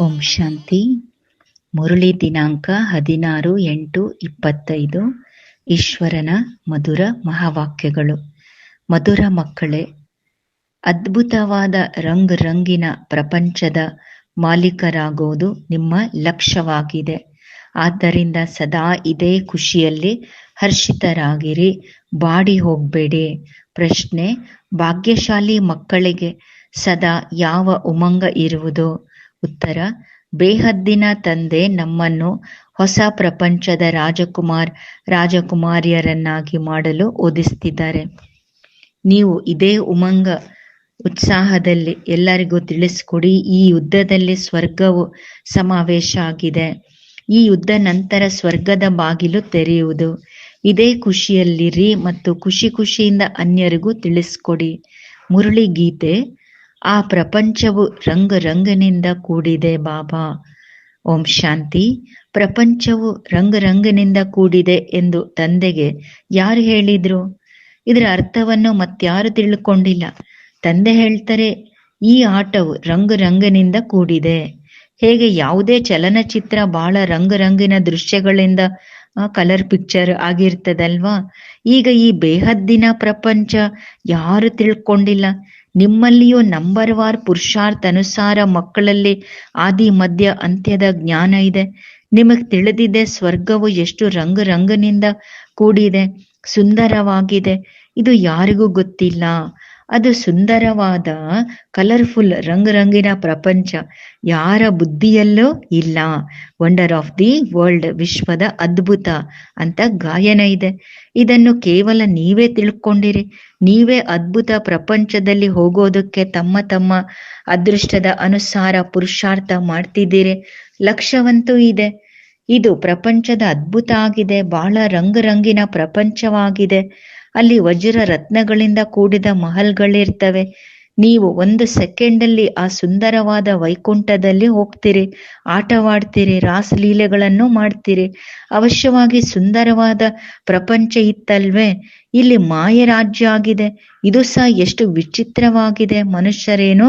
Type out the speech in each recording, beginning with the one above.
ಓಂ ಶಾಂತಿ. ಮುರಳಿ ದಿನಾಂಕ ಹದಿನಾರು ಎಂಟು ಇಪ್ಪತ್ತೈದು. ಈಶ್ವರನ ಮಧುರ ಮಹಾವಾಕ್ಯಗಳು. ಮಧುರ ಮಕ್ಕಳೇ, ಅದ್ಭುತವಾದ ರಂಗ್ ರಂಗಿನ ಪ್ರಪಂಚದ ಮಾಲೀಕರಾಗುವುದು ನಿಮ್ಮ ಲಕ್ಷ್ಯವಾಗಿದೆ. ಆದ್ದರಿಂದ ಸದಾ ಇದೇ ಖುಷಿಯಲ್ಲಿ ಹರ್ಷಿತರಾಗಿರಿ, ಬಾಡಿ ಹೋಗಬೇಡಿ. ಪ್ರಶ್ನೆ, ಭಾಗ್ಯಶಾಲಿ ಮಕ್ಕಳಿಗೆ ಸದಾ ಯಾವ ಉಮಂಗ ಇರುವುದು? ಉತ್ತರ, ಬೇಹದ್ದಿನ ತಂದೆ ನಮ್ಮನ್ನು ಹೊಸ ಪ್ರಪಂಚದ ರಾಜಕುಮಾರ್, ರಾಜಕುಮಾರಿಯರನ್ನಾಗಿ ಮಾಡಲು ಓದಿಸ್ತಿದ್ದಾರೆ. ನೀವು ಇದೇ ಉಮಂಗ ಉತ್ಸಾಹದಲ್ಲಿ ಎಲ್ಲರಿಗೂ ತಿಳಿಸ್ಕೊಡಿ, ಈ ಯುದ್ಧದಲ್ಲಿ ಸ್ವರ್ಗವು ಸಮಾವೇಶ ಆಗಿದೆ. ಈ ಯುದ್ಧ ನಂತರ ಸ್ವರ್ಗದ ಬಾಗಿಲು ತೆರೆಯುವುದು. ಇದೇ ಖುಷಿಯಲ್ಲಿರಿ ಮತ್ತು ಖುಷಿ ಖುಷಿಯಿಂದ ಅನ್ಯರಿಗೂ ತಿಳಿಸ್ಕೊಡಿ. ಮುರಳಿ ಗೀತೆ ಆ ಪ್ರಪಂಚವು ರಂಗ ರಂಗನಿಂದ ಕೂಡಿದೆ ಬಾಬಾ. ಓಂ ಶಾಂತಿ. ಪ್ರಪಂಚವು ರಂಗ ರಂಗನಿಂದ ಕೂಡಿದೆ ಎಂದು ತಂದೆಗೆ ಯಾರು ಹೇಳಿದ್ರು? ಇದರ ಅರ್ಥವನ್ನು ಮತ್ಯಾರು ತಿಳ್ಕೊಂಡಿಲ್ಲ. ತಂದೆ ಹೇಳ್ತಾರೆ, ಈ ಆಟವು ರಂಗ ರಂಗನಿಂದ ಕೂಡಿದೆ. ಹೇಗೆ ಯಾವುದೇ ಚಲನಚಿತ್ರ ಬಹಳ ರಂಗರಂಗಿನ ದೃಶ್ಯಗಳಿಂದ ಕಲರ್ ಪಿಕ್ಚರ್ ಆಗಿರ್ತದಲ್ವಾ? ಈಗ ಈ ಬೇಹದ್ದಿನ ಪ್ರಪಂಚ ಯಾರು ತಿಳ್ಕೊಂಡಿಲ್ಲ? ನಿಮ್ಮಲ್ಲಿಯೂ ನಂಬರ್ ವಾರ್ ಪುರುಷಾರ್ಥ ಅನುಸಾರ ಮಕ್ಕಳಲ್ಲಿ ಆದಿ, ಮಧ್ಯ, ಅಂತ್ಯದ ಜ್ಞಾನ ಇದೆ. ನಿಮಗೆ ತಿಳಿದಿದೆ ಸ್ವರ್ಗವು ಎಷ್ಟು ರಂಗ ರಂಗನಿಂದ ಕೂಡಿದೆ, ಸುಂದರವಾಗಿದೆ. ಇದು ಯಾರಿಗೂ ಗೊತ್ತಿಲ್ಲ. ಅದು ಸುಂದರವಾದ ಕಲರ್ಫುಲ್ ರಂಗರಂಗಿನ ಪ್ರಪಂಚ. ಯಾರ ಬುದ್ಧಿಯಲ್ಲೂ ಇಲ್ಲ. ವಂಡರ್ ಆಫ್ ದಿ ವರ್ಲ್ಡ್ ವಿಶ್ವದ ಅದ್ಭುತ ಅಂತ ಗಾಯನ ಇದೆ. ಇದನ್ನು ಕೇವಲ ನೀವೇ ತಿಳ್ಕೊಂಡಿರಿ. ನೀವೇ ಅದ್ಭುತ ಪ್ರಪಂಚದಲ್ಲಿ ಹೋಗೋದಕ್ಕೆ ತಮ್ಮ ತಮ್ಮ ಅದೃಷ್ಟದ ಅನುಸಾರ ಪುರುಷಾರ್ಥ ಮಾಡ್ತಿದ್ದೀರಿ. ಲಕ್ಷ್ಯವಂತೂ ಇದೆ. ಇದು ಪ್ರಪಂಚದ ಅದ್ಭುತ ಆಗಿದೆ. ಬಹಳ ರಂಗರಂಗಿನ ಪ್ರಪಂಚವಾಗಿದೆ. ಅಲ್ಲಿ ವಜ್ರ ರತ್ನಗಳಿಂದ ಕೂಡಿದ ಮಹಲ್ಗಳಿರ್ತವೆ. ನೀವು ಒಂದು ಸೆಕೆಂಡಲ್ಲಿ ಆ ಸುಂದರವಾದ ವೈಕುಂಠದಲ್ಲಿ ಹೋಗ್ತೀರಿ, ಆಟವಾಡ್ತೀರಿ ರಾಸಲೀಲೆಗಳನ್ನು ಮಾಡ್ತೀರಿ. ಅವಶ್ಯವಾಗಿ ಸುಂದರವಾದ ಪ್ರಪಂಚ ಇತ್ತಲ್ವೇ? ಇಲ್ಲಿ ಮಾಯ ರಾಜ್ಯ ಆಗಿದೆ. ಇದು ಸಹ ಎಷ್ಟು ವಿಚಿತ್ರವಾಗಿದೆ, ಮನುಷ್ಯರೇನು.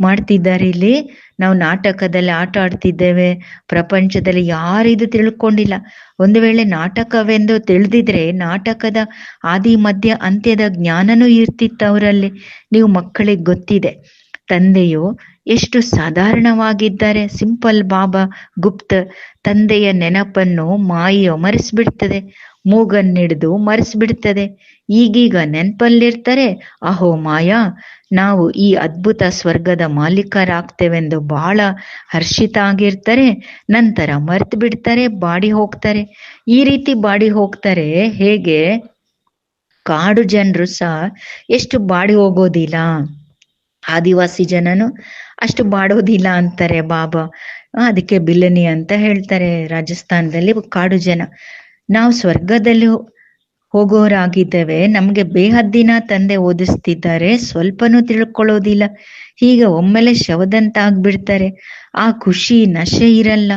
ಮಾಡ್ತಿದ್ದಾರೆ ಇಲ್ಲಿ. ನಾವು ನಾಟಕದಲ್ಲಿ ಆಟ ಆಡ್ತಿದ್ದೇವೆ. ಪ್ರಪಂಚದಲ್ಲಿ ಯಾರಿದು ತಿಳ್ಕೊಂಡಿಲ್ಲ. ಒಂದು ವೇಳೆ ನಾಟಕವೆಂದು ತಿಳಿದಿದ್ರೆ ನಾಟಕದ ಆದಿ, ಮಧ್ಯ, ಅಂತ್ಯದ ಜ್ಞಾನನೂ ಇರ್ತಿತ್ತು ಅವರಲ್ಲಿ. ನೀವು ಮಕ್ಕಳಿಗೆ ಗೊತ್ತಿದೆ. ತಂದೆಯು ಎಷ್ಟು ಸಾಧಾರಣವಾಗಿದ್ದಾರೆ ಸಿಂಪಲ್ ಬಾಬಾ ಗುಪ್ತ ತಂದೆಯ ನೆನಪನ್ನು ಮಾಯ ಮರೆಸ್ಬಿಡ್ತದೆ. ಮೂಗನ್ನಿಡಿದು ಮರೆಸ್ಬಿಡ್ತದೆ. ಈಗೀಗ ನೆನಪಲ್ಲಿರ್ತಾರೆ, ಅಹೋ ಮಾಯಾ ನಾವು ಈ ಅದ್ಭುತ ಸ್ವರ್ಗದ ಮಾಲೀಕರಾಗ್ತೇವೆಂದು ಬಹಳ ಹರ್ಷಿತ ಆಗಿರ್ತಾರೆ, ನಂತರ ಮರ್ತು ಬಿಡ್ತಾರೆ, ಬಾಡಿ ಹೋಗ್ತಾರೆ. ಈ ರೀತಿ ಬಾಡಿ ಹೋಗ್ತಾರೆ, ಹೇಗೆ? ಕಾಡು ಜನರು ಸಹ ಎಷ್ಟು ಬಾಡಿ ಹೋಗೋದಿಲ್ಲ. ಆದಿವಾಸಿ ಜನನು ಅಷ್ಟು ಬಾಡೋದಿಲ್ಲ ಅಂತಾರೆ ಬಾಬಾ. ಅದಕ್ಕೆ ಬಿಲ್ಲನಿ ಅಂತ ಹೇಳ್ತಾರೆ ರಾಜಸ್ಥಾನದಲ್ಲಿ ಕಾಡು ಜನ. ನಾವು ಸ್ವರ್ಗದಲ್ಲಿ ಹೋಗೋರಾಗಿದ್ದೇವೆ ನಮ್ಗೆ ಬೇಹದ್ದಿನ ತಂದೆ ಓದಿಸ್ತಿದ್ದಾರೆ. ಸ್ವಲ್ಪನೂ ತಿಳ್ಕೊಳ್ಳೋದಿಲ್ಲ. ಹೀಗೆ ಒಮ್ಮೆಲೆ ಶವದಂತ ಆಗ್ಬಿಡ್ತಾರೆ. ಆ ಖುಷಿ, ನಶೆ ಇರಲ್ಲ.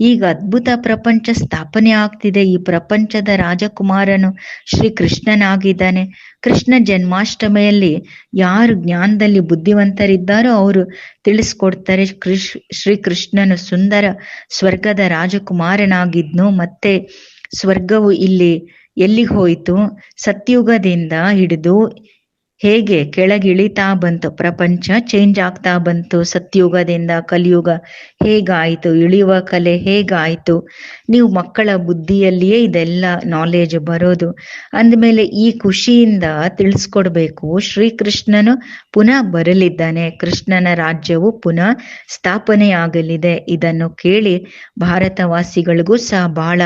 ಈಗ ಅದ್ಭುತ ಪ್ರಪಂಚ ಸ್ಥಾಪನೆ ಆಗ್ತಿದೆ. ಈ ಪ್ರಪಂಚದ ರಾಜಕುಮಾರನು ಶ್ರೀ ಕೃಷ್ಣನಾಗಿದ್ದಾನೆ ಕೃಷ್ಣ ಜನ್ಮಾಷ್ಟಮಿಯಲ್ಲಿ ಯಾರು ಜ್ಞಾನದಲ್ಲಿ ಬುದ್ಧಿವಂತರಿದ್ದಾರೋ ಅವರು ತಿಳಿಸ್ಕೊಡ್ತಾರೆ. ಕೃಷ್ ಶ್ರೀ ಕೃಷ್ಣನು ಸುಂದರ ಸ್ವರ್ಗದ ರಾಜಕುಮಾರನಾಗಿದ್ನು. ಮತ್ತೆ ಸ್ವರ್ಗವು ಇಲ್ಲಿ ಎಲ್ಲಿಗೆ ಹೋಯಿತು? ಸತ್ಯುಗದಿಂದ ಹಿಡಿದು ಹೇಗೆ ಕೆಳಗಿಳಿತಾ ಬಂತು? ಪ್ರಪಂಚ ಚೇಂಜ್ ಆಗ್ತಾ ಬಂತು. ಸತ್ಯುಗದಿಂದ ಕಲಿಯುಗ ಹೇಗಾಯಿತು? ಇಳಿಯುವ ಕಲೆ ಹೇಗಾಯಿತು? ನೀವು ಮಕ್ಕಳ ಬುದ್ಧಿಯಲ್ಲಿಯೇ ಇದೆಲ್ಲ ನಾಲೆಜ್ ಬರೋದು. ಅಂದಮೇಲೆ ಈ ಖುಷಿಯಿಂದ ತಿಳಿಸ್ಕೊಡ್ಬೇಕು. ಶ್ರೀಕೃಷ್ಣನು ಪುನಃ ಬರಲಿದ್ದಾನೆ. ಕೃಷ್ಣನ ರಾಜ್ಯವು ಪುನಃ ಸ್ಥಾಪನೆಯಾಗಲಿದೆ. ಇದನ್ನು ಕೇಳಿ ಭಾರತವಾಸಿಗಳಿಗೂ ಸಹ ಬಹಳ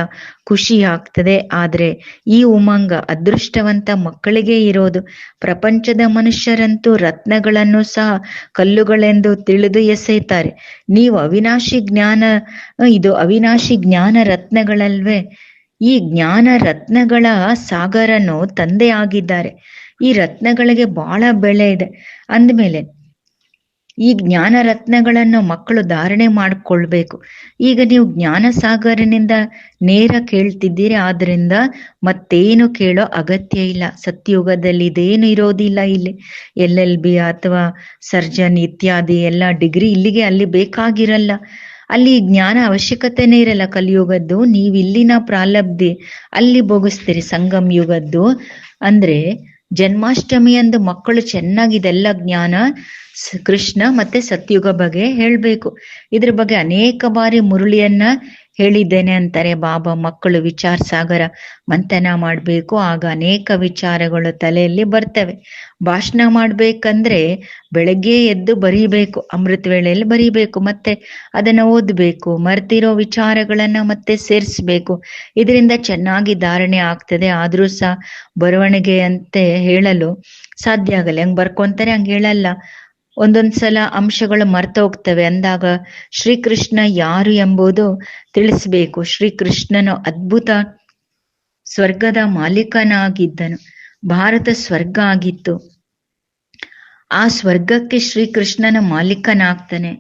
ಖುಷಿ ಆಗ್ತದೆ ಆದ್ರೆ ಈ ಉಮಂಗ ಅದೃಷ್ಟವಂತ ಮಕ್ಕಳಿಗೆ ಇರೋದು. ಪ್ರಪಂಚದ ಮನುಷ್ಯರಂತೂ ರತ್ನಗಳನ್ನು ಸಹ ಕಲ್ಲುಗಳೆಂದು ತಿಳಿದು ಎಸೆಯುತ್ತಾರೆ. ನೀವು ಅವಿನಾಶಿ ಜ್ಞಾನ, ಇದು ಅವಿನಾಶಿ ಜ್ಞಾನ ರತ್ನಗಳಲ್ವೇ? ಈ ಜ್ಞಾನ ರತ್ನಗಳ ಸಾಗರನು ತಂದೆ ಆಗಿದ್ದಾರೆ ಈ ರತ್ನಗಳಿಗೆ ಬಹಳ ಬೆಲೆ ಇದೆ. ಅಂದಮೇಲೆ ಈ ಜ್ಞಾನ ರತ್ನಗಳನ್ನು ಮಕ್ಕಳು ಧಾರಣೆ ಮಾಡಿಕೊಳ್ಬೇಕು. ಈಗ ನೀವು ಜ್ಞಾನ ಸಾಗರನಿಂದ ನೇರ ಕೇಳ್ತಿದ್ದೀರಿ, ಆದ್ರಿಂದ ಮತ್ತೇನು ಕೇಳೋ ಅಗತ್ಯ ಇಲ್ಲ. ಸತ್ಯುಗದಲ್ಲಿ ಇದೇನು ಇರೋದಿಲ್ಲ ಇಲ್ಲಿ. ಎಲ್ ಎಲ್ ಬಿ ಅಥವಾ ಸರ್ಜನ್ ಇತ್ಯಾದಿ ಎಲ್ಲ ಡಿಗ್ರಿ ಇಲ್ಲಿಗೆ ಅಲ್ಲಿ ಬೇಕಾಗಿರಲ್ಲ. ಅಲ್ಲಿ ಜ್ಞಾನ ಅವಶ್ಯಕತೆನೇ ಇರಲ್ಲ ಕಲಿಯುಗದ್ದು. ನೀವು ಇಲ್ಲಿನ ಪ್ರಾಲಬ್ಧಿ ಅಲ್ಲಿ ಭೋಗಿಸ್ತೀರಿ. ಸಂಗಮ್ ಯುಗದ್ದು ಅಂದ್ರೆ ಜನ್ಮಾಷ್ಟಮಿ ಅಂದ ಮಕ್ಕಳು ಚೆನ್ನಾಗಿ ಇದೆಲ್ಲ ಜ್ಞಾನ ಕೃಷ್ಣ ಮತ್ತೆ ಸತ್ಯುಗ ಬಗ್ಗೆ ಹೇಳ್ಬೇಕು. ಇದ್ರ ಬಗ್ಗೆ ಅನೇಕ ಬಾರಿ ಮುರುಳಿಯನ್ನ ಹೇಳಿದ್ದೇನೆ ಅಂತಾರೆ, ಬಾಬಾ, ಮಕ್ಕಳು ವಿಚಾರ ಸಾಗರ ಮಂಥನ ಮಾಡಬೇಕು. ಆಗ ಅನೇಕ ವಿಚಾರಗಳು ತಲೆಯಲ್ಲಿ ಬರ್ತವೆ. ಭಾಷಣ ಮಾಡ್ಬೇಕಂದ್ರೆ ಬೆಳಗ್ಗೆ ಎದ್ದು ಬರೀಬೇಕು, ಅಮೃತ ವೇಳೆಯಲ್ಲಿ ಬರೀಬೇಕು, ಮತ್ತೆ ಅದನ್ನ ಓದ್ಬೇಕು, ಮರ್ತಿರೋ ವಿಚಾರಗಳನ್ನ ಮತ್ತೆ ಸೇರಿಸ್ಬೇಕು. ಇದರಿಂದ ಚೆನ್ನಾಗಿ ಧಾರಣೆ ಆಗ್ತದೆ. ಆದ್ರೂ ಸಹ ಬರವಣಿಗೆ ಅಂತೆ ಹೇಳಲು ಸಾಧ್ಯ ಆಗಲ್ಲ. ಹೆಂಗ್ ಬರ್ಕೊಂತಾರೆ, ಹಂಗ್ ಹೇಳಲ್ಲ. ಒಂದೊಂದ್ಸಲ ಅಂಶಗಳು ಮರ್ತ ಹೋಗ್ತವೆ. ಅಂದಾಗ ಶ್ರೀಕೃಷ್ಣ ಯಾರು ಎಂಬುದು ತಿಳಿಸ್ಬೇಕು. ಶ್ರೀಕೃಷ್ಣನು ಅದ್ಭುತ ಸ್ವರ್ಗದ ಮಾಲೀಕನಾಗಿದ್ದನು. ಭಾರತ ಸ್ವರ್ಗ ಆಗಿತ್ತು. ಆ ಸ್ವರ್ಗಕ್ಕೆ ಶ್ರೀಕೃಷ್ಣನ ಮಾಲೀಕನಾಗ್ತಾನೆ.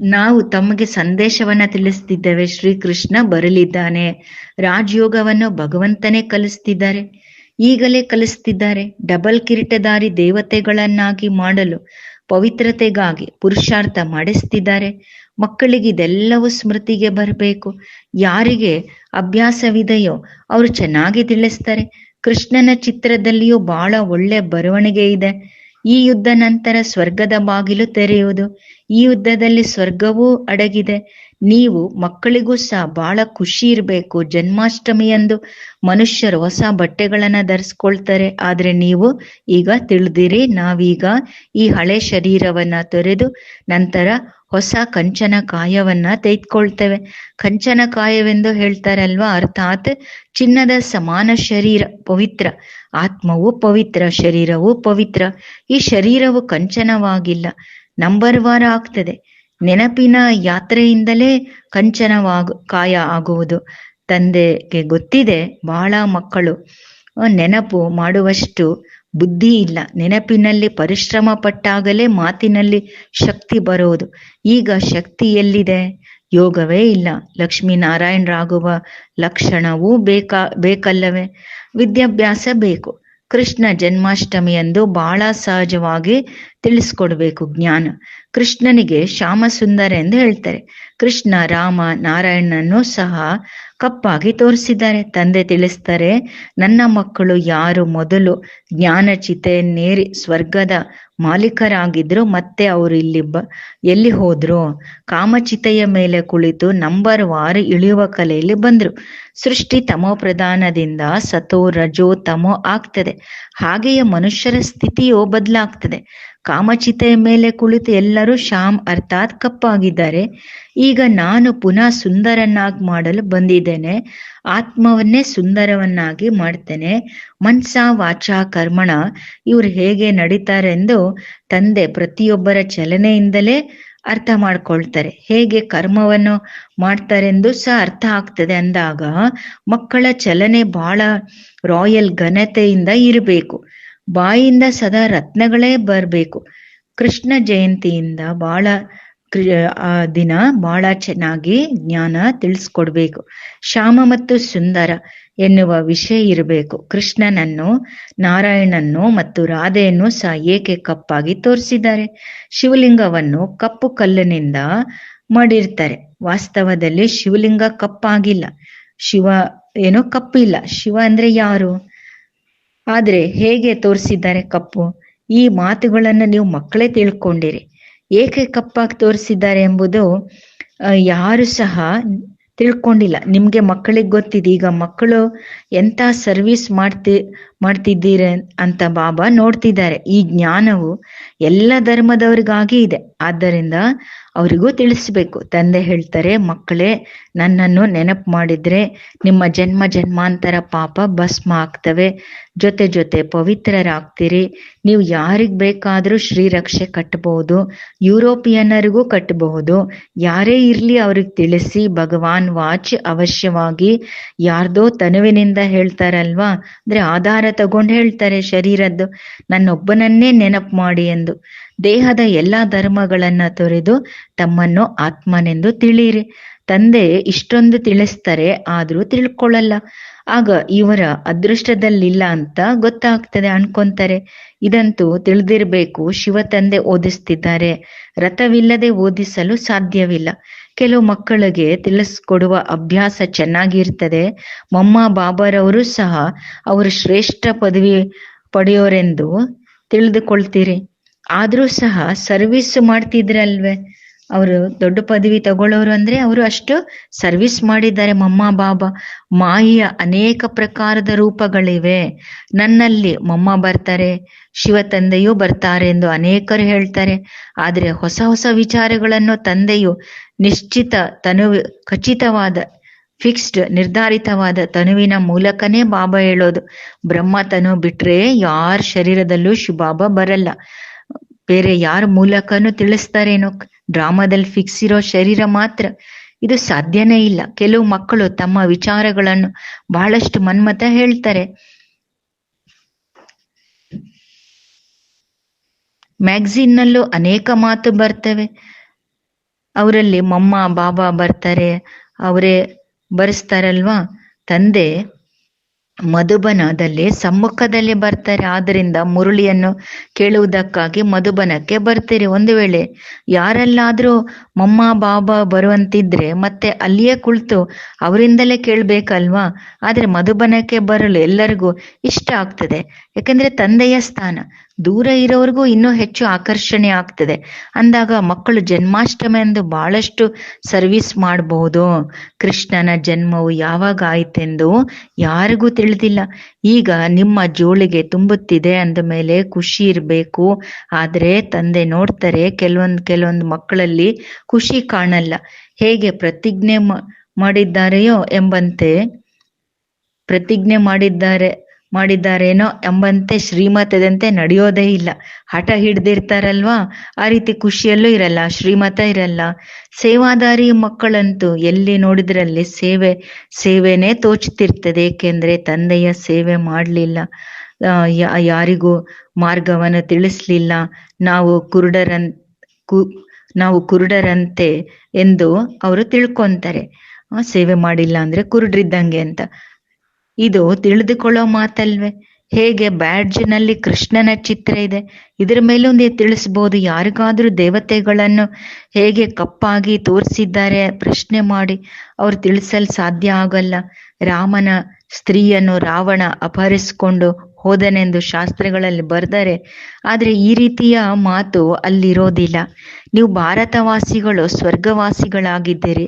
ನಾವು ತಮಗೆ ಸಂದೇಶವನ್ನ ತಿಳಿಸ್ತಿದ್ದೇವೆ. ಶ್ರೀಕೃಷ್ಣ ಬರಲಿದ್ದಾನೆ. ರಾಜಯೋಗವನ್ನು ಭಗವಂತನೇ ಕಲಿಸ್ತಿದ್ದಾರೆ. ಈಗಲೇ ಕಲಿಸ್ತಿದ್ದಾರೆ. ಡಬಲ್ ಕಿರೀಟಧಾರಿ ದೇವತೆಗಳನ್ನಾಗಿ ಮಾಡಲು. ಪವಿತ್ರತೆಗಾಗಿ ಪುರುಷಾರ್ಥ ಮಾಡಿಸ್ತಿದ್ದಾರೆ. ಮಕ್ಕಳಿಗೆ ಇದೆಲ್ಲವೂ ಸ್ಮೃತಿಗೆ ಬರಬೇಕು. ಯಾರಿಗೆ ಅಭ್ಯಾಸವಿದೆಯೋ ಅವರು ಚೆನ್ನಾಗಿ ತಿಳಿಸ್ತಾರೆ. ಕೃಷ್ಣನ ಚಿತ್ರದಲ್ಲಿಯೂ ಬಹಳ ಒಳ್ಳೆ ಬರವಣಿಗೆ ಇದೆ. ಈ ಯುದ್ಧ ನಂತರ ಸ್ವರ್ಗದ ಬಾಗಿಲು ತೆರೆಯುವುದು. ಈ ಯುದ್ಧದಲ್ಲಿ ಸ್ವರ್ಗವೂ ಅಡಗಿದೆ. ನೀವು ಮಕ್ಕಳಿಗೂ ಸಹ ಬಹಳ ಖುಷಿ ಇರಬೇಕು. ಜನ್ಮಾಷ್ಟಮಿಯಂದು ಮನುಷ್ಯರು ಹೊಸ ಬಟ್ಟೆಗಳನ್ನ ಧರಿಸ್ಕೊಳ್ತಾರೆ. ಆದ್ರೆ ನೀವು ಈಗ ತಿಳಿದಿರಿ, ನಾವೀಗ ಈ ಹಳೆ ಶರೀರವನ್ನ ತೊರೆದು ನಂತರ ಹೊಸ ಕಂಚನ ಕಾಯವನ್ನ ತೆಗೆದುಕೊಳ್ತೇವೆ. ಕಂಚನ ಕಾಯವೆಂದು ಹೇಳ್ತಾರಲ್ವಾ? ಅರ್ಥಾತ್ ಚಿನ್ನದ ಸಮಾನ ಶರೀರ, ಪವಿತ್ರ. ಆತ್ಮವು ಪವಿತ್ರ, ಶರೀರವು ಪವಿತ್ರ. ಈ ಶರೀರವು ಕಂಚನವಾಗಿಲ್ಲ. ನಂಬರ್ ವಾರ ಆಗ್ತದೆ. ನೆನಪಿನ ಯಾತ್ರೆಯಿಂದಲೇ ಕಂಚನವಾಗ, ಕಾಯ ಆಗುವುದು. ತಂದೆಗೆ ಗೊತ್ತಿದೆ ಬಹಳ ಮಕ್ಕಳು. ನೆನಪು ಮಾಡುವಷ್ಟು ಬುದ್ಧಿ ಇಲ್ಲ. ನೆನಪಿನಲ್ಲಿ ಪರಿಶ್ರಮ ಪಟ್ಟಾಗಲೇ ಮಾತಿನಲ್ಲಿ ಶಕ್ತಿ ಬರುವುದು ಈಗ ಶಕ್ತಿ ಎಲ್ಲಿದೆ? ಯೋಗವೇ ಇಲ್ಲ. ಲಕ್ಷ್ಮೀನಾರಾಯಣರಾಗುವ ಲಕ್ಷಣವೂ ಬೇಕಾ, ಬೇಕಲ್ಲವೇ? ವಿದ್ಯಾಭ್ಯಾಸ ಬೇಕು. ಕೃಷ್ಣ ಜನ್ಮಾಷ್ಟಮಿ ಎಂದು ಬಹಳ ಸಹಜವಾಗಿ ತಿಳಿಸ್ಕೊಡ್ಬೇಕು ಜ್ಞಾನ. ಕೃಷ್ಣನಿಗೆ ಶ್ಯಾಮ ಸುಂದರ ಎಂದು ಹೇಳ್ತಾರೆ. ಕೃಷ್ಣ, ರಾಮ, ನಾರಾಯಣನನ್ನು ಸಹ ಕಪ್ಪಾಗಿ ತೋರಿಸಿದ್ದಾರೆ. ತಂದೆ ತಿಳಿಸ್ತಾರೆ, ನನ್ನ ಮಕ್ಕಳು ಯಾರು? ಮೊದಲು ಜ್ಞಾನ ಚಿತೆಯನ್ನೇರಿ ಸ್ವರ್ಗದ ಮಾಲೀಕರಾಗಿದ್ರು, ಮತ್ತೆ ಅವರು ಇಲ್ಲಿ ಬ, ಎಲ್ಲಿ ಹೋದ್ರು? ಕಾಮಚಿತೆಯ ಮೇಲೆ ಕುಳಿತು ನಂಬರ್ ವಾರು ಇಳಿಯುವ ಕಲೆಯಲ್ಲಿ ಬಂದ್ರು. ಸೃಷ್ಟಿ ತಮೋ ಪ್ರಧಾನದಿಂದ ಸತೋ ರಜೋ ತಮೋ ಆಗ್ತದೆ. ಹಾಗೆಯೇ ಮನುಷ್ಯರ ಸ್ಥಿತಿಯು ಬದಲಾಗ್ತದೆ. ಕಾಮಚಿತೆಯ ಮೇಲೆ ಕುಳಿತು ಎಲ್ಲರೂ ಶ್ಯಾಮ್ ಅರ್ಥಾತ್ ಕಪ್ಪಾಗಿದ್ದಾರೆ. ಈಗ ನಾನು ಪುನಃ ಸುಂದರನ್ನಾಗಿ ಮಾಡಲು ಬಂದಿದ್ದೇನೆ. ಆತ್ಮವನ್ನೇ ಸುಂದರವನ್ನಾಗಿ ಮಾಡ್ತೇನೆ. ಮನ್ಸ ವಾಚ ಕರ್ಮಣ. ಇವ್ರು ಹೇಗೆ ನಡೀತಾರೆಂದು ತಂದೆ ಪ್ರತಿಯೊಬ್ಬರ ಚಲನೆಯಿಂದಲೇ ಅರ್ಥ ಮಾಡ್ಕೊಳ್ತಾರೆ. ಹೇಗೆ ಕರ್ಮವನ್ನು ಮಾಡ್ತಾರೆಂದು ಸಹ ಅರ್ಥ ಆಗ್ತದೆ ಅಂದಾಗ ಮಕ್ಕಳ ಚಲನೆ ಬಹಳ ರಾಯಲ್ ಘನತೆಯಿಂದ ಇರಬೇಕು. ಬಾಯಿಂದ ಸದಾ ರತ್ನಗಳೇ ಬರಬೇಕು. ಕೃಷ್ಣ ಜಯಂತಿಯಿಂದ ಬಹಳ ಆ ದಿನ ಬಹಳ ಚೆನ್ನಾಗಿ ಜ್ಞಾನ ತಿಳಿಸ್ಕೊಡ್ಬೇಕು. ಶ್ಯಾಮ ಮತ್ತು ಸುಂದರ ಎನ್ನುವ ವಿಷಯ ಇರಬೇಕು. ಕೃಷ್ಣನನ್ನು, ನಾರಾಯಣನ್ನು ಮತ್ತು ರಾಧೆಯನ್ನು ಸಹ ಏಕೆ ಕಪ್ಪಾಗಿ ತೋರಿಸಿದ್ದಾರೆ? ಶಿವಲಿಂಗವನ್ನು ಕಪ್ಪು ಕಲ್ಲಿನಿಂದ ಮಾಡಿರ್ತಾರೆ. ವಾಸ್ತವದಲ್ಲಿ ಶಿವಲಿಂಗ ಕಪ್ಪಾಗಿಲ್ಲ. ಶಿವ ಏನೋ ಕಪ್ಪಿಲ್ಲ. ಶಿವ ಅಂದ್ರೆ ಯಾರು? ಆದ್ರೆ ಹೇಗೆ ತೋರಿಸಿದ್ದಾರೆ ಕಪ್ಪು? ಈ ಮಾತುಗಳನ್ನು ನೀವು ಮಕ್ಕಳೇ ತಿಳ್ಕೊಂಡಿರಿ. ಏಕೆ ಕಪ್ಪಾಗಿ ತೋರಿಸಿದ್ದಾರೆ ಎಂಬುದು ಯಾರು ಸಹ ತಿಳ್ಕೊಂಡಿಲ್ಲ. ನಿಮ್ಗೆ ಮಕ್ಕಳಿಗೆ ಗೊತ್ತಿದೆ. ಈಗ ಮಕ್ಕಳು ಎಂತ ಸರ್ವಿಸ್ ಮಾಡ್ತಿ, ಮಾಡ್ತಿದ್ದೀರ ಅಂತ ಬಾಬಾ ನೋಡ್ತಿದ್ದಾರೆ. ಈ ಜ್ಞಾನವು ಎಲ್ಲ ಧರ್ಮದವ್ರಿಗಾಗಿ ಇದೆ. ಆದ್ದರಿಂದ ಅವರಿಗೂ ತಿಳಿಸ್ಬೇಕು. ತಂದೆ ಹೇಳ್ತಾರೆ, ಮಕ್ಕಳೇ ನನ್ನನ್ನು ನೆನಪು ಮಾಡಿದ್ರೆ ನಿಮ್ಮ ಜನ್ಮ ಜನ್ಮಾಂತರ ಪಾಪ ಭಸ್ಮ ಆಗ್ತವೆ. ಜೊತೆ ಜೊತೆ ಪವಿತ್ರರಾಗ್ತೀರಿ. ನೀವು ಯಾರಿಗ್ ಬೇಕಾದ್ರೂ ಶ್ರೀರಕ್ಷೆ ಕಟ್ಟಬಹುದು ಯುರೋಪಿಯನ್ನರಿಗೂ ಕಟ್ಟಬಹುದು ಯಾರೇ ಇರ್ಲಿ ಅವ್ರಿಗೆ ತಿಳಿಸಿ, ಭಗವಾನ್ ವಾಚ್ ಅವಶ್ಯವಾಗಿ ಯಾರ್ದೋ ತನುವಿನಿಂದ ಹೇಳ್ತಾರಲ್ವಾ? ಅಂದ್ರೆ ಆಧಾರ ತಗೊಂಡು ಹೇಳ್ತಾರೆ ಶರೀರದ್ದು. ನನ್ನೊಬ್ಬನನ್ನೇ ನೆನಪು ಮಾಡಿ ಎಂದು. ದೇಹದ ಎಲ್ಲಾ ಧರ್ಮಗಳನ್ನ ತೊರೆದು ತಮ್ಮನ್ನು ಆತ್ಮನೆಂದು ತಿಳಿಯಿರಿ. ತಂದೆ ಇಷ್ಟೊಂದು ತಿಳಿಸ್ತಾರೆ, ಆದ್ರೂ ತಿಳ್ಕೊಳ್ಳಲ್ಲ. ಆಗ ಇವರ ಅದೃಷ್ಟದಲ್ಲಿಲ್ಲ ಅಂತ ಗೊತ್ತಾಗ್ತದೆ ಅನ್ಕೊಂತಾರೆ. ಇದಂತೂ ತಿಳಿದಿರ್ಬೇಕು, ಶಿವ ತಂದೆ ಓದಿಸ್ತಿದ್ದಾರೆ. ರಥವಿಲ್ಲದೆ ಓದಿಸಲು ಸಾಧ್ಯವಿಲ್ಲ. ಕೆಲವು ಮಕ್ಕಳಿಗೆ ತಿಳಿಸ್ಕೊಡುವ ಅಭ್ಯಾಸ ಚೆನ್ನಾಗಿರ್ತದೆ. ಮಮ್ಮ ಬಾಬಾರವರು ಸಹ ಅವರು ಶ್ರೇಷ್ಠ ಪದವಿ ಪಡೆಯೋರೆಂದು ತಿಳಿದುಕೊಳ್ತೀರಿ. ಆದ್ರೂ ಸಹ ಸರ್ವಿಸ್ ಮಾಡ್ತಿದ್ರಲ್ವೇ? ಅವರು ದೊಡ್ಡ ಪದವಿ ತಗೊಳ್ಳೋರು ಅಂದ್ರೆ ಅವರು ಅಷ್ಟು ಸರ್ವಿಸ್ ಮಾಡಿದ್ದಾರೆ ಮಮ್ಮ ಬಾಬಾ. ಮಾಯಿಯ ಅನೇಕ ಪ್ರಕಾರದ ರೂಪಗಳಿವೆ. ನನ್ನಲ್ಲಿ ಮಮ್ಮ ಬರ್ತಾರೆ, ಶಿವ ತಂದೆಯೂ ಬರ್ತಾರೆ ಎಂದು ಅನೇಕರು ಹೇಳ್ತಾರೆ. ಆದ್ರೆ ಹೊಸ ಹೊಸ ವಿಚಾರಗಳನ್ನು ತಂದೆಯು ನಿಶ್ಚಿತ ತನು ಖಚಿತವಾದ ಫಿಕ್ಸ್ಡ್ ನಿರ್ಧಾರಿತವಾದ ತನುವಿನ ಮೂಲಕನೇ ಬಾಬಾ ಹೇಳೋದು. ಬ್ರಹ್ಮ ತನು ಬಿಟ್ರೆ ಯಾರ ಶರೀರದಲ್ಲೂ ಶಿವಬಾಬಾ ಬರಲ್ಲ. ಬೇರೆ ಯಾರ ಮೂಲಕನೂ ತಿಳಿಸ್ತಾರೇನೋ, ಡ್ರಾಮಾದಲ್ಲಿ ಫಿಕ್ಸ್ ಇರೋ ಶರೀರ ಮಾತ್ರ. ಇದು ಸಾಧ್ಯನೇ ಇಲ್ಲ. ಕೆಲವು ಮಕ್ಕಳು ತಮ್ಮ ವಿಚಾರಗಳನ್ನು ಬಹಳಷ್ಟು ಮನ್ಮತ ಹೇಳ್ತಾರೆ. ಮ್ಯಾಗ್ಝಿನ್ ನಲ್ಲೂ ಅನೇಕ ಮಾತು ಬರ್ತವೆ. ಅವರಲ್ಲಿ ಮಮ್ಮ, ಬಾಬಾ ಬರ್ತಾರೆ, ಅವರೇ ಬರೆಸ್ತಾರಲ್ವಾ? ತಂದೆ ಮಧುಬನದಲ್ಲಿ ಸಮ್ಮುಖದಲ್ಲಿ ಬರ್ತಾರೆ. ಆದ್ರಿಂದ ಮುರುಳಿಯನ್ನು ಕೇಳುವುದಕ್ಕಾಗಿ ಮಧುಬನಕ್ಕೆ ಬರ್ತೀರಿ. ಒಂದು ವೇಳೆ ಯಾರೆಲ್ಲಾದ್ರೂ ಮಮ್ಮ, ಬಾಬಾ ಬರುವಂತಿದ್ರೆ ಮತ್ತೆ ಅಲ್ಲಿಯೇ ಕುಳಿತು ಅವರಿಂದಲೇ ಕೇಳ್ಬೇಕಲ್ವಾ? ಆದ್ರೆ ಮಧುಬನಕ್ಕೆ ಬರಲು ಎಲ್ಲರಿಗೂ ಇಷ್ಟ ಆಗ್ತದೆ. ಯಾಕಂದ್ರೆ ತಂದೆಯ ಸ್ಥಾನ. ದೂರ ಇರೋರಿಗೂ ಇನ್ನೂ ಹೆಚ್ಚು ಆಕರ್ಷಣೆ ಆಗ್ತದೆ. ಅಂದಾಗ ಮಕ್ಕಳು ಜನ್ಮಾಷ್ಟಮಿ ಎಂದು ಬಹಳಷ್ಟು ಸರ್ವಿಸ್ ಮಾಡಬಹುದು ಕೃಷ್ಣನ ಜನ್ಮವು ಯಾವಾಗ ಆಯ್ತೆಂದು ಯಾರಿಗೂ ತಿಳಿದಿಲ್ಲ. ಈಗ ನಿಮ್ಮ ಜೋಳಿಗೆ ತುಂಬುತ್ತಿದೆ ಅಂದ ಮೇಲೆ ಖುಷಿ ಇರಬೇಕು. ಆದ್ರೆ ತಂದೆ ನೋಡ್ತಾರೆ ಕೆಲವೊಂದು ಕೆಲವೊಂದು ಮಕ್ಕಳಲ್ಲಿ ಖುಷಿ ಕಾಣಲ್ಲ. ಹೇಗೆ ಪ್ರತಿಜ್ಞೆ ಮಾಡಿದ್ದಾರೆಯೋ ಎಂಬಂತೆ ಪ್ರತಿಜ್ಞೆ ಮಾಡಿದ್ದಾರೆ. ಮಾಡಿದ್ದಾರೇನೋ ಎಂಬಂತೆ ಶ್ರೀಮತದಂತೆ ನಡೆಯೋದೇ ಇಲ್ಲ. ಹಠ ಹಿಡ್ದಿರ್ತಾರಲ್ವಾ? ಆ ರೀತಿ ಖುಷಿಯಲ್ಲೂ ಇರಲ್ಲ, ಶ್ರೀಮತ ಇರಲ್ಲ. ಸೇವಾದಾರಿ ಮಕ್ಕಳಂತೂ ಎಲ್ಲಿ ನೋಡಿದ್ರಲ್ಲಿ ಸೇವೆ, ಸೇವೆನೇ ತೋಚುತ್ತಿರ್ತದೆ, ಏಕೆಂದ್ರೆ ತಂದೆಯ ಸೇವೆ ಮಾಡಲಿಲ್ಲ. ಯಾರಿಗೂ ಮಾರ್ಗವನ್ನು ತಿಳಿಸ್ಲಿಲ್ಲ. ನಾವು ಕುರುಡರನ್, ಕು, ನಾವು ಕುರುಡರಂತೆ ಎಂದು ಅವರು ತಿಳ್ಕೊಂತಾರೆ. ಸೇವೆ ಮಾಡಿಲ್ಲ ಅಂದ್ರೆ ಕುರುಡ್ರಿದ್ದಂಗೆ ಅಂತ. ಇದು ತಿಳಿದುಕೊಳ್ಳೋ ಮಾತಲ್ವೇ? ಹೇಗೆ ಬ್ಯಾಡ್ಜ್ನಲ್ಲಿ ಕೃಷ್ಣನ ಚಿತ್ರ ಇದೆ? ಇದರ ಮೇಲೊಂದೇ ತಿಳಿಸ್ಬೋದು. ಯಾರಿಗಾದ್ರೂ ದೇವತೆಗಳನ್ನು ಹೇಗೆ ಕಪ್ಪಾಗಿ ತೋರಿಸಿದ್ದಾರೆ ಪ್ರಶ್ನೆ ಮಾಡಿ. ಅವ್ರು ತಿಳಿಸಲು ಸಾಧ್ಯ ಆಗಲ್ಲ. ರಾಮನ ಸ್ತ್ರೀಯನ್ನು ರಾವಣ ಅಪಹರಿಸಿಕೊಂಡು ಹೋದನೆಂದು ಶಾಸ್ತ್ರಗಳಲ್ಲಿ ಬರೆದರೆ, ಆದರೆ ಈ ರೀತಿಯ ಮಾತು ಅಲ್ಲಿರೋದಿಲ್ಲ. ನೀವು ಭಾರತವಾಸಿಗಳು, ಸ್ವರ್ಗವಾಸಿಗಳಾಗಿದ್ದೀರಿ.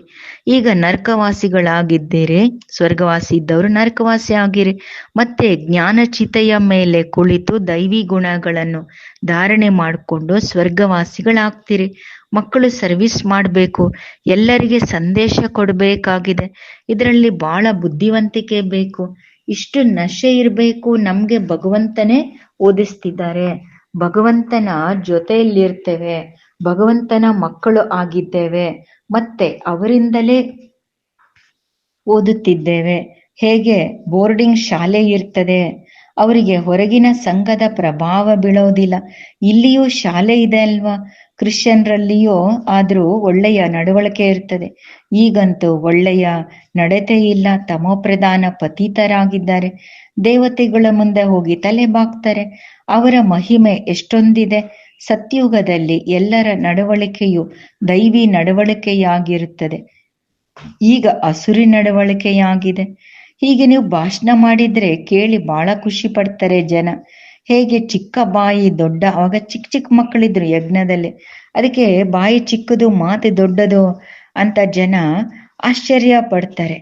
ಈಗ ನರ್ಕವಾಸಿಗಳಾಗಿದ್ದೀರಿ. ಸ್ವರ್ಗವಾಸಿ ಇದ್ದವರು ನರ್ಕವಾಸಿ ಆಗಿರಿ. ಮತ್ತೆ ಜ್ಞಾನಚಿತೆಯ ಮೇಲೆ ಕುಳಿತು ದೈವಿ ಗುಣಗಳನ್ನು ಧಾರಣೆ ಮಾಡಿಕೊಂಡು ಸ್ವರ್ಗವಾಸಿಗಳಾಗ್ತೀರಿ. ಮಕ್ಕಳು ಸರ್ವಿಸ್ ಮಾಡಬೇಕು. ಎಲ್ಲರಿಗೆ ಸಂದೇಶ ಕೊಡಬೇಕಾಗಿದೆ. ಇದರಲ್ಲಿ ಬಹಳ ಬುದ್ಧಿವಂತಿಕೆ ಬೇಕು. ಇಷ್ಟು ನಶೆ ಇರಬೇಕು, ನಮ್ಗೆ ಭಗವಂತನೇ ಓದಿಸ್ತಿದ್ದಾರೆ. ಭಗವಂತನ ಜೊತೆಯಲ್ಲಿರ್ತೇವೆ, ಭಗವಂತನ ಮಕ್ಕಳು ಆಗಿದ್ದೇವೆ, ಮತ್ತೆ ಅವರಿಂದಲೇ ಓದುತ್ತಿದ್ದೇವೆ. ಹೇಗೆ? ಬೋರ್ಡಿಂಗ್ ಶಾಲೆ ಇರ್ತದೆ. ಅವರಿಗೆ ಹೊರಗಿನ ಸಂಘದ ಪ್ರಭಾವ ಬೀಳೋದಿಲ್ಲ. ಇಲ್ಲಿಯೂ ಶಾಲೆ ಇದೆ ಅಲ್ವಾ? ಕ್ರಿಶ್ಚಿಯನ್ರಲ್ಲಿಯೂ ಆದ್ರೂ ಒಳ್ಳೆಯ ನಡವಳಿಕೆ ಇರ್ತದೆ. ಈಗಂತೂ ಒಳ್ಳೆಯ ನಡತೆ ಇಲ್ಲ. ತಮೋಪ್ರಧಾನ ಪತಿತರಾಗಿದ್ದಾರೆ. ದೇವತೆಗಳ ಮುಂದೆ ಹೋಗಿ ತಲೆ ಬಾಗ್ತಾರೆ. ಅವರ ಮಹಿಮೆ ಎಷ್ಟೊಂದಿದೆ. ಸತ್ಯುಗದಲ್ಲಿ ಎಲ್ಲರ ನಡವಳಿಕೆಯು ದೈವಿ ನಡವಳಿಕೆಯಾಗಿರುತ್ತದೆ. ಈಗ ಅಸುರಿ ನಡವಳಿಕೆಯಾಗಿದೆ. ಹೀಗೆ ನೀವು ಭಾಷಣ ಮಾಡಿದ್ರೆ ಕೇಳಿ ಬಹಳ ಖುಷಿ ಪಡ್ತಾರೆ ಜನ. ಹೇಗೆ ಚಿಕ್ಕ ಬಾಯಿ ದೊಡ್ಡ, ಅವಾಗ ಚಿಕ್ಕ ಚಿಕ್ಕ ಮಕ್ಕಳಿದ್ರು ಯಜ್ಞದಲ್ಲಿ. ಅದಕ್ಕೆ ಬಾಯಿ ಚಿಕ್ಕದು, ಮಾತು ದೊಡ್ಡದು ಅಂತ ಜನ ಆಶ್ಚರ್ಯ ಪಡ್ತಾರೆ.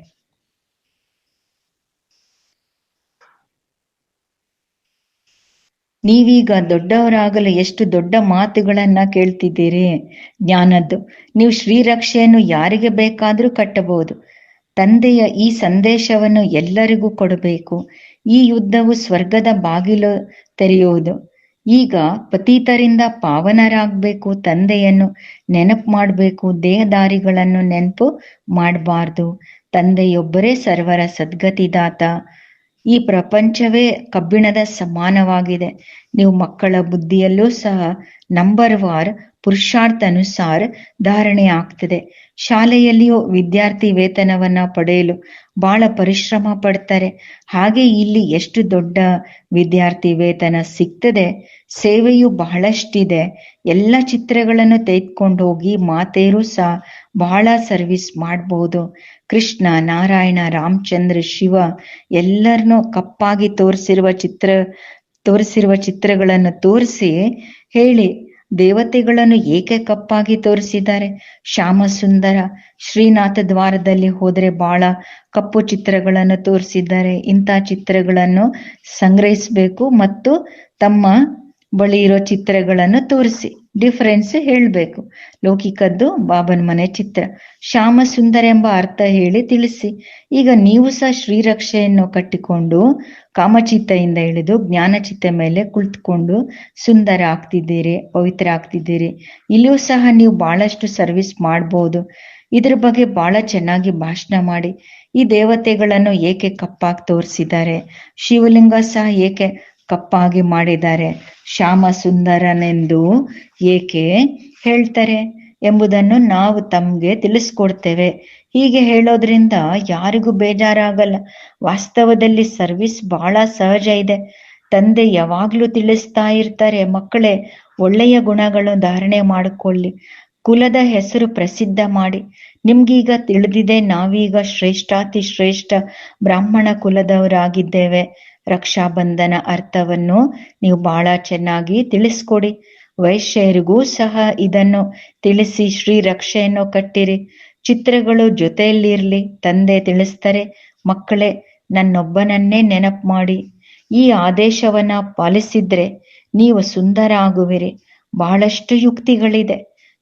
ನೀವೀಗ ದೊಡ್ಡವರಾಗಲು ಎಷ್ಟು ದೊಡ್ಡ ಮಾತುಗಳನ್ನ ಕೇಳ್ತಿದ್ದೀರಿ? ಜ್ಞಾನದ್ದು. ನೀವು ಶ್ರೀರಕ್ಷೆಯನ್ನು ಯಾರಿಗೆ ಬೇಕಾದ್ರೂ ಕಟ್ಟಬಹುದು. ತಂದೆಯ ಈ ಸಂದೇಶವನ್ನು ಎಲ್ಲರಿಗೂ ಕೊಡಬೇಕು. ಈ ಯುದ್ಧವು ಸ್ವರ್ಗದ ಬಾಗಿಲು ತೆರೆಯುವುದು. ಈಗ ಪತೀತರಿಂದ ಪಾವನರಾಗಬೇಕು, ತಂದೆಯನ್ನು ನೆನಪು ಮಾಡಬೇಕು, ದೇಹದಾರಿಗಳನ್ನು ನೆನಪು ಮಾಡಬಾರ್ದು. ತಂದೆಯೊಬ್ಬರೇ ಸರ್ವರ ಸದ್ಗತಿದಾತ. ಈ ಪ್ರಪಂಚವೇ ಕಬ್ಬಿಣದ ಸಮಾನವಾಗಿದೆ. ನೀವು ಮಕ್ಕಳ ಬುದ್ಧಿಯಲ್ಲೂ ಸಹ ನಂಬರ್ ವಾರ್ ಪುರುಷಾರ್ಥ ಅನುಸಾರ ಧಾರಣೆ ಆಗ್ತದೆ. ಶಾಲೆಯಲ್ಲಿಯೂ ವಿದ್ಯಾರ್ಥಿ ವೇತನವನ್ನ ಪಡೆಯಲು ಬಹಳ ಪರಿಶ್ರಮ ಪಡ್ತಾರೆ. ಹಾಗೆ ಇಲ್ಲಿ ಎಷ್ಟು ದೊಡ್ಡ ವಿದ್ಯಾರ್ಥಿ ವೇತನ ಸಿಗ್ತದೆ, ಸೇವೆಯು ಬಹಳಷ್ಟಿದೆ. ಎಲ್ಲ ಚಿತ್ರಗಳನ್ನು ತೆಗೆದುಕೊಂಡು ಹೋಗಿ ಮಾತೇರು ಸಹ ಬಹಳ ಸರ್ವಿಸ್ ಮಾಡಬಹುದು ಕೃಷ್ಣ, ನಾರಾಯಣ, ರಾಮಚಂದ್ರ, ಶಿವ ಎಲ್ಲರನ್ನೂ ಕಪ್ಪಾಗಿ ತೋರಿಸಿರುವ ಚಿತ್ರ, ತೋರಿಸಿರುವ ಚಿತ್ರಗಳನ್ನು ತೋರಿಸಿ ಹೇಳಿ ದೇವತೆಗಳನ್ನು ಏಕೆ ಕಪ್ಪಾಗಿ ತೋರಿಸಿದ್ದಾರೆ? ಶ್ಯಾಮಸುಂದರ ಶ್ರೀನಾಥ ದ್ವಾರದಲ್ಲಿ ಹೋದರೆ ಬಹಳ ಕಪ್ಪು ಚಿತ್ರಗಳನ್ನು ತೋರಿಸಿದ್ದಾರೆ. ಇಂಥ ಚಿತ್ರಗಳನ್ನು ಸಂಗ್ರಹಿಸಬೇಕು ಮತ್ತು ತಮ್ಮ ಬಳಿ ಇರೋ ಚಿತ್ರಗಳನ್ನು ತೋರಿಸಿ. ಡಿಫರೆನ್ಸ್ ಹೇಳಬೇಕು. ಲೌಕಿಕದ್ದು ಬಾಬನ್ ಮನೆ ಚಿತ್ರ. ಶ್ಯಾಮ ಸುಂದರ ಎಂಬ ಅರ್ಥ ಹೇಳಿ ತಿಳಿಸಿ. ಈಗ ನೀವು ಸಹ ಶ್ರೀರಕ್ಷೆಯನ್ನು ಕಟ್ಟಿಕೊಂಡು ಕಾಮಚಿತ್ತೆಯಿಂದ ಇಳಿದು ಜ್ಞಾನಚಿತ್ತ ಮೇಲೆ ಕುಳಿತುಕೊಂಡು ಸುಂದರ ಆಗ್ತಿದ್ದೀರಿ, ಪವಿತ್ರ ಆಗ್ತಿದ್ದೀರಿ. ಇಲ್ಲಿಯೂ ಸಹ ನೀವು ಬಹಳಷ್ಟು ಸರ್ವಿಸ್ ಮಾಡ್ಬೋದು. ಇದ್ರ ಬಗ್ಗೆ ಬಹಳ ಚೆನ್ನಾಗಿ ಭಾಷಣ ಮಾಡಿ. ಈ ದೇವತೆಗಳನ್ನು ಏಕೆ ಕಪ್ಪಾಗಿ ತೋರಿಸಿದ್ದಾರೆ? ಶಿವಲಿಂಗ ಸಹ ಏಕೆ ಕಪ್ಪಾಗಿ ಮಾಡಿದ್ದಾರೆ. ಶ್ಯಾಮ ಸುಂದರನೆಂದು ಏಕೆ ಹೇಳ್ತಾರೆ ಎಂಬುದನ್ನು ನಾವು ತಮ್ಗೆ ತಿಳಿಸ್ಕೊಡ್ತೇವೆ. ಹೀಗೆ ಹೇಳೋದ್ರಿಂದ ಯಾರಿಗೂ ಬೇಜಾರಾಗಲ್ಲ. ವಾಸ್ತವದಲ್ಲಿ ಸರ್ವಿಸ್ ಬಹಳ ಸಹಜ ಇದೆ. ತಂದೆ ಯಾವಾಗ್ಲೂ ತಿಳಿಸ್ತಾ ಇರ್ತಾರೆ, ಮಕ್ಕಳೇ, ಒಳ್ಳೆಯ ಗುಣಗಳು ಧಾರಣೆ ಮಾಡಿಕೊಳ್ಳಿ. ಕುಲದ ಹೆಸರು ಪ್ರಸಿದ್ಧ ಮಾಡಿ. ನಿಮ್ಗೀಗ ತಿಳಿದಿದೆ, ನಾವೀಗ ಶ್ರೇಷ್ಠಾತಿ ಶ್ರೇಷ್ಠ ಬ್ರಾಹ್ಮಣ ಕುಲದವರಾಗಿದ್ದೇವೆ. ರಕ್ಷಾಬಂಧನ ಅರ್ಥವನ್ನು ನೀವು ಬಹಳ ಚೆನ್ನಾಗಿ ತಿಳಿಸ್ಕೊಡಿ. ವೈಶ್ಯರಿಗೂ ಸಹ ಇದನ್ನು ತಿಳಿಸಿ ಶ್ರೀ ರಕ್ಷೆಯನ್ನು ಕಟ್ಟಿರಿ. ಚಿತ್ರಗಳು ಜೊತೆಯಲ್ಲಿರ್ಲಿ, ತಂದೆ ತಿಳಿಸ್ತಾರೆ, ಮಕ್ಕಳೇ, ನನ್ನೊಬ್ಬನನ್ನೇ ನೆನಪು ಮಾಡಿ. ಈ ಆದೇಶವನ್ನ ಪಾಲಿಸಿದ್ರೆ ನೀವು ಸುಂದರ ಆಗುವಿರಿ ಬಹಳಷ್ಟು ಯುಕ್ತಿಗಳಿದೆ.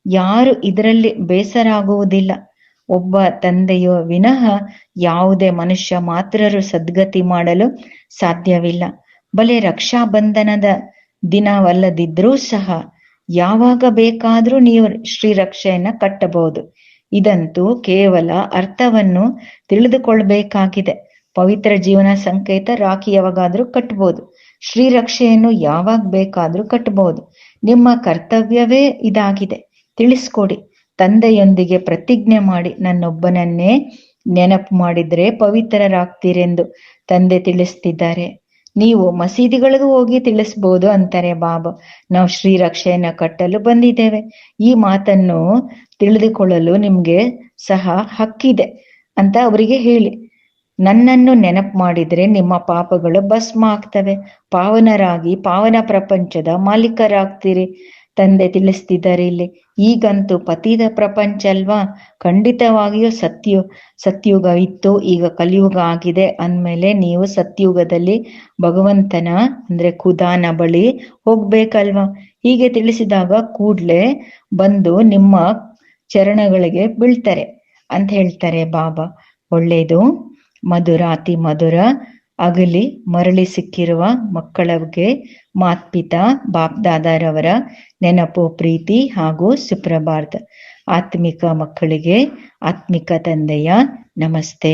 ಯಾರು ಇದರಲ್ಲಿ ಬೇಸರ ಆಗುವುದಿಲ್ಲ ಒಬ್ಬ ತಂದೆಯೋ ವಿನಃ ಯಾವುದೇ ಮನುಷ್ಯ ಮಾತ್ರರು ಸದ್ಗತಿ ಮಾಡಲು ಸಾಧ್ಯವಿಲ್ಲ. ಬಲೆ ರಕ್ಷಾಬಂಧನದ ದಿನವಲ್ಲದಿದ್ರೂ ಸಹ ಯಾವಾಗ ಬೇಕಾದ್ರೂ ನೀವು ಶ್ರೀರಕ್ಷೆಯನ್ನ ಕಟ್ಟಬಹುದು. ಇದಂತೂ ಕೇವಲ ಅರ್ಥವನ್ನು ತಿಳಿದುಕೊಳ್ಬೇಕಾಗಿದೆ. ಪವಿತ್ರ ಜೀವನ ಸಂಕೇತ ರಾಖಿ ಯಾವಾಗಾದ್ರೂ ಕಟ್ಬೋದು ಶ್ರೀರಕ್ಷೆಯನ್ನು ಯಾವಾಗ ಬೇಕಾದ್ರೂ ಕಟ್ಟಬಹುದು. ನಿಮ್ಮ ಕರ್ತವ್ಯವೇ ಇದಾಗಿದೆ. ತಿಳಿಸ್ಕೊಡಿ. ತಂದೆಯೊಂದಿಗೆ ಪ್ರತಿಜ್ಞೆ ಮಾಡಿ ನನ್ನೊಬ್ಬನನ್ನೇ ನೆನಪು ಮಾಡಿದ್ರೆ ಪವಿತ್ರರಾಗ್ತೀರೆಂದು ತಂದೆ ತಿಳಿಸ್ತಿದ್ದಾರೆ. ನೀವು ಮಸೀದಿಗಳಿಗೂ ಹೋಗಿ ತಿಳಿಸ್ಬೋದು ಅಂತಾರೆ ಬಾಬಾ. ನಾವು ಶ್ರೀರಕ್ಷೆಯನ್ನ ಕಟ್ಟಲು ಬಂದಿದ್ದೇವೆ. ಈ ಮಾತನ್ನು ತಿಳಿದುಕೊಳ್ಳಲು ನಿಮ್ಗೆ ಸಹ ಹಕ್ಕಿದೆ ಅಂತ ಅವರಿಗೆ ಹೇಳಿ. ನನ್ನನ್ನು ನೆನಪು ಮಾಡಿದ್ರೆ ನಿಮ್ಮ ಪಾಪಗಳು ಭಸ್ಮ ಆಗ್ತವೆ. ಪಾವನರಾಗಿ ಪಾವನ ಪ್ರಪಂಚದ ಮಾಲೀಕರಾಗ್ತೀರಿ. ತಂದೆ ತಿಳಿಸ್ತಿದ್ದಾರೆ ಇಲ್ಲಿ. ಈಗಂತೂ ಪತಿದ ಪ್ರಪಂಚ ಅಲ್ವಾ? ಖಂಡಿತವಾಗಿಯೂ ಸತ್ಯು, ಸತ್ಯುಗ ಇತ್ತು, ಈಗ ಕಲಿಯುಗ ಆಗಿದೆ ಅಂದಮೇಲೆ ನೀವು ಸತ್ಯುಗದಲ್ಲಿ ಭಗವಂತನ, ಅಂದ್ರೆ ಖುದಾನ ಬಳಿ ಹೋಗ್ಬೇಕಲ್ವಾ? ಹೀಗೆ ತಿಳಿಸಿದಾಗ ಕೂಡ್ಲೆ ಬಂದು ನಿಮ್ಮ ಚರಣಗಳಿಗೆ ಬೀಳ್ತಾರೆ. ಅಂತ ಹೇಳ್ತಾರೆ ಬಾಬಾ. ಒಳ್ಳೇದು ಮಧುರ ಅತಿ ಮಧುರ ಅಗಲಿ ಮರಳಿ ಸಿಕ್ಕಿರುವ ಮಕ್ಕಳಿಗೆ ಮಾತ್ಪಿತಾ ಬಾಪ್ದಾದಾರವರ ನೆನಪು, ಪ್ರೀತಿ ಹಾಗೂ ಸುಪ್ರಭಾತ ಆತ್ಮಿಕ ಮಕ್ಕಳಿಗೆ ಆತ್ಮಿಕ ತಂದೆಯ ನಮಸ್ತೆ.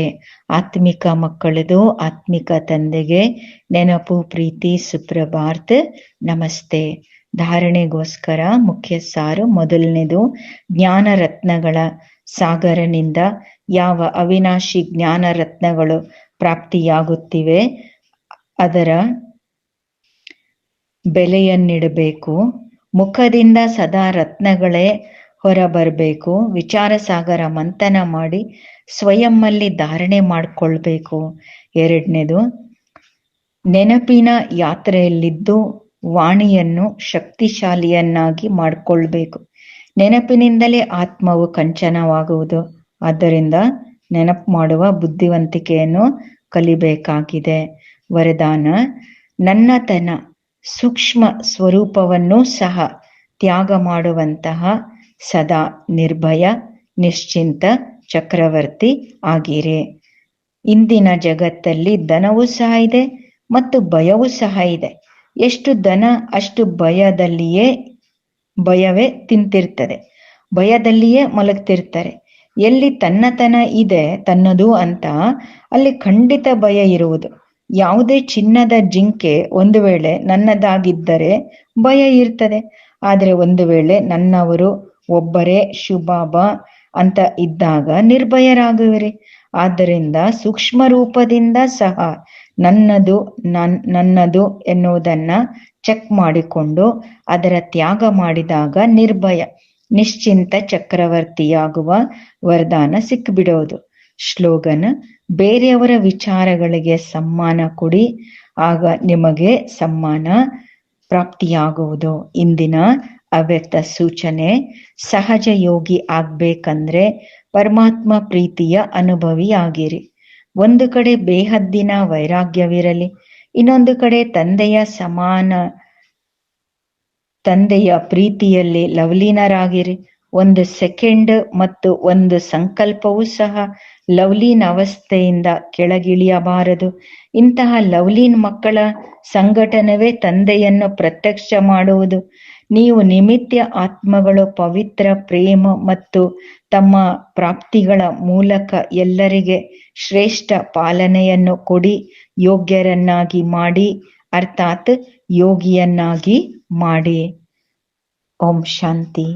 ಆತ್ಮಿಕ ಮಕ್ಕಳದು ಆತ್ಮಿಕ ತಂದೆಗೆ ನೆನಪು, ಪ್ರೀತಿ ಸುಪ್ರಭಾತ್ ನಮಸ್ತೆ. ಧಾರಣೆಗೋಸ್ಕರ ಮುಖ್ಯ ಸಾರು ಮೊದಲನೇದು ಜ್ಞಾನ ರತ್ನಗಳ ಸಾಗರನಿಂದ. ಯಾವ ಅವಿನಾಶಿ ಜ್ಞಾನ ರತ್ನಗಳು ಪ್ರಾಪ್ತಿಯಾಗುತ್ತಿವೆ. ಅದರ ಬೆಲೆಯನ್ನಿಡಬೇಕು. ಮುಖದಿಂದ ಸದಾ ರತ್ನಗಳೇ ಹೊರಬರಬೇಕು. ವಿಚಾರ ಸಾಗರ ಮಂಥನ ಮಾಡಿ ಸ್ವಯಂನಲ್ಲಿ ಧಾರಣೆ ಮಾಡಿಕೊಳ್ಬೇಕು. ಎರಡನೇದು, ನೆನಪಿನ ಯಾತ್ರೆಯಲ್ಲಿದ್ದು ವಾಣಿಯನ್ನು ಶಕ್ತಿಶಾಲಿಯನ್ನಾಗಿ ಮಾಡಿಕೊಳ್ಬೇಕು. ನೆನಪಿನಿಂದಲೇ ಆತ್ಮವು ಕಂಚನವಾಗುವುದು. ಆದ್ದರಿಂದ ನೆನಪು ಮಾಡುವ ಬುದ್ಧಿವಂತಿಕೆಯನ್ನು ಕಲಿಬೇಕಾಗಿದೆ. ವರದಾನ, ನನ್ನತನ ಸೂಕ್ಷ್ಮ ಸ್ವರೂಪವನ್ನು ಸಹ ತ್ಯಾಗ ಮಾಡುವಂತಹ ಸದಾ ನಿರ್ಭಯ, ನಿಶ್ಚಿಂತ ಚಕ್ರವರ್ತಿ ಆಗಿರಿ. ಇಂದಿನ ಜಗತ್ತಲ್ಲಿ ದನವೂ ಸಹ ಇದೆ ಮತ್ತು ಭಯವೂ ಸಹ ಇದೆ. ಎಷ್ಟು ದನ ಅಷ್ಟು ಭಯದಲ್ಲಿಯೇ ಭಯವೇ ತಿಂತಿರ್ತದೆ. ಭಯದಲ್ಲಿಯೇ ಮಲಗ್ತಿರ್ತಾರೆ. ಎಲ್ಲಿ ತನ್ನತನ ಇದೆ ತನ್ನದು ಅಂತ ಅಲ್ಲಿ ಖಂಡಿತ ಭಯ ಇರುವುದು. ಯಾವುದೇ ಚಿನ್ನದ ಜಿಂಕೆ ಒಂದು ವೇಳೆ ನನ್ನದಾಗಿದ್ದರೆ ಭಯ ಇರ್ತದೆ. ಆದ್ರೆ ಒಂದು ವೇಳೆ ನನ್ನವರು ಒಬ್ಬರೇ ಶುಭಾಬ ಅಂತ ಇದ್ದಾಗ ನಿರ್ಭಯರಾಗುವಿರಿ. ಆದ್ದರಿಂದ ಸೂಕ್ಷ್ಮ ರೂಪದಿಂದ ಸಹ ನನ್ನದು ನನ್ ನನ್ನದು ಎನ್ನುವುದನ್ನ ಚೆಕ್ ಮಾಡಿಕೊಂಡು ಅದರ ತ್ಯಾಗ ಮಾಡಿದಾಗ ನಿರ್ಭಯ. ನಿಶ್ಚಿಂತ ಚಕ್ರವರ್ತಿಯಾಗುವ ವರದಾನ ಸಿಕ್ಕಿಬಿಡೋದು ಶ್ಲೋಗನ, ಬೇರೆಯವರ ವಿಚಾರಗಳಿಗೆ ಸಮ್ಮಾನ ಕೊಡಿ, ಆಗ ನಿಮಗೆ ಸಮ್ಮಾನ ಪ್ರಾಪ್ತಿಯಾಗುವುದು. ಇಂದಿನ ಅವ್ಯಕ್ತ ಸೂಚನೆ, ಸಹಜ ಯೋಗಿ ಆಗ್ಬೇಕಂದ್ರೆ ಪರಮಾತ್ಮ ಪ್ರೀತಿಯ ಅನುಭವಿಯಾಗಿರಿ. ಒಂದು ಕಡೆ ಬೇಹದ್ದಿನ ವೈರಾಗ್ಯವಿರಲಿ, ಇನ್ನೊಂದು ಕಡೆ ತಂದೆಯ ಸಮಾನ ತಂದೆಯ ಪ್ರೀತಿಯಲ್ಲಿ ಲವ್ಲೀನರಾಗಿರಿ. ಒಂದು ಸೆಕೆಂಡ್ ಮತ್ತು ಒಂದು ಸಂಕಲ್ಪವೂ ಸಹ ಲವ್ಲೀನ್ ಅವಸ್ಥೆಯಿಂದ ಕೆಳಗಿಳಿಯಬಾರದು. ಇಂತಹ ಲವ್ಲೀನ್ ಮಕ್ಕಳ ಸಂಘಟನೆವೇ ತಂದೆಯನ್ನು ಪ್ರತ್ಯಕ್ಷ ಮಾಡುವುದು. ನೀವು ನಿಮಿತ್ಯ ಆತ್ಮಗಳು ಪವಿತ್ರ ಪ್ರೇಮ ಮತ್ತು ತಮ್ಮ ಪ್ರಾಪ್ತಿಗಳ ಮೂಲಕ ಎಲ್ಲರಿಗೆ ಶ್ರೇಷ್ಠ ಪಾಲನೆಯನ್ನು ಕೊಡಿ, ಯೋಗ್ಯರನ್ನಾಗಿ ಮಾಡಿ. ಅರ್ಥಾತ್ ಯೋಗಿಯನ್ನಾಗಿ ಮಾಡಿ. ಓಂ ಶಾಂತಿ.